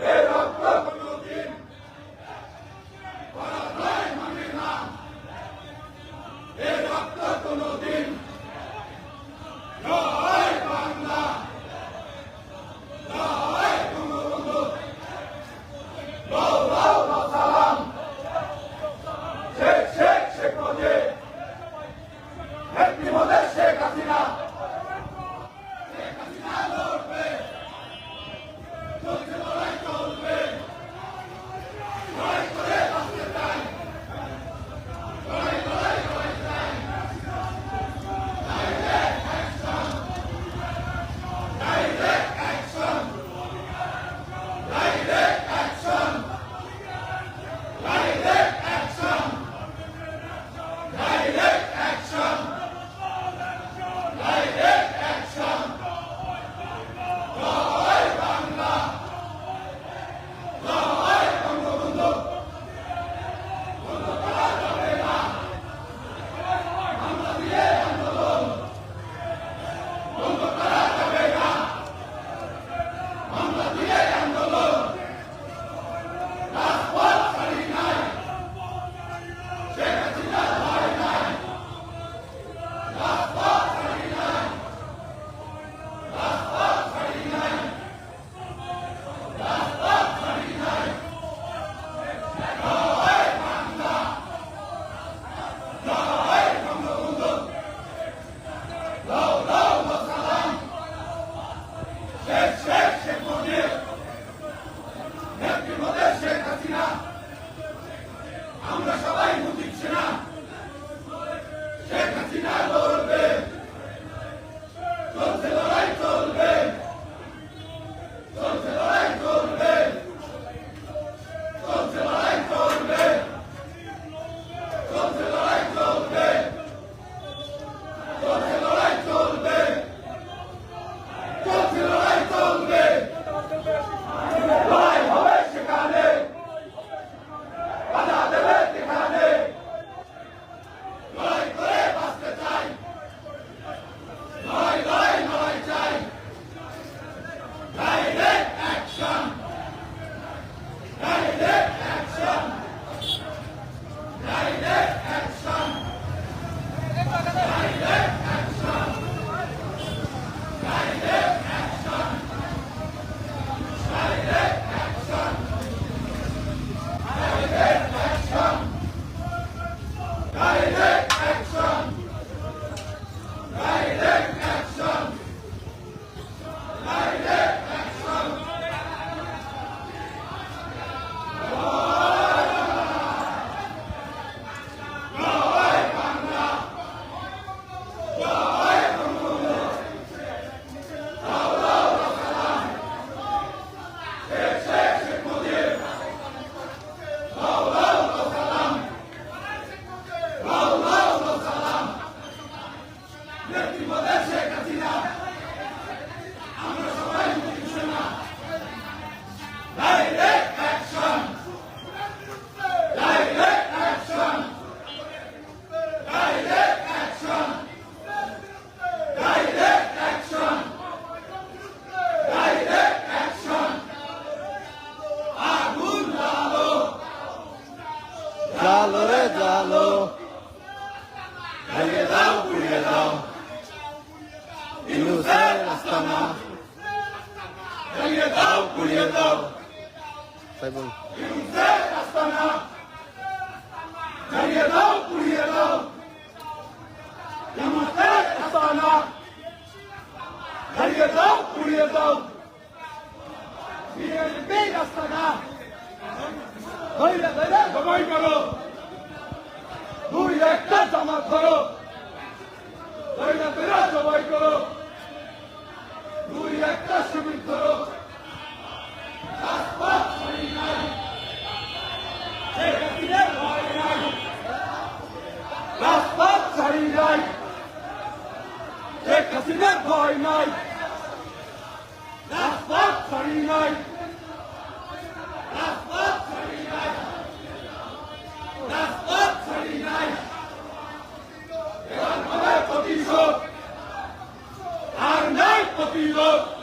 ¡Levantamos! জালো রে জালো ভেঙে দাও পুড়িয়ে দাও। ইলুসের আস্তানা ভেঙে দাও পুড়িয়ে দাও। তাই বল ইলুসের আস্তানা দাও পুড়িয়ে দাও। ইলুসের আস্তানা ভেঙে দাও পুড়িয়ে দাও। বিএনপি আস্তানা ধরে ধরে সবাই করো। দুই একটা জামাত ধৈর্য সবাই করো। দুই একটা শিবির إلى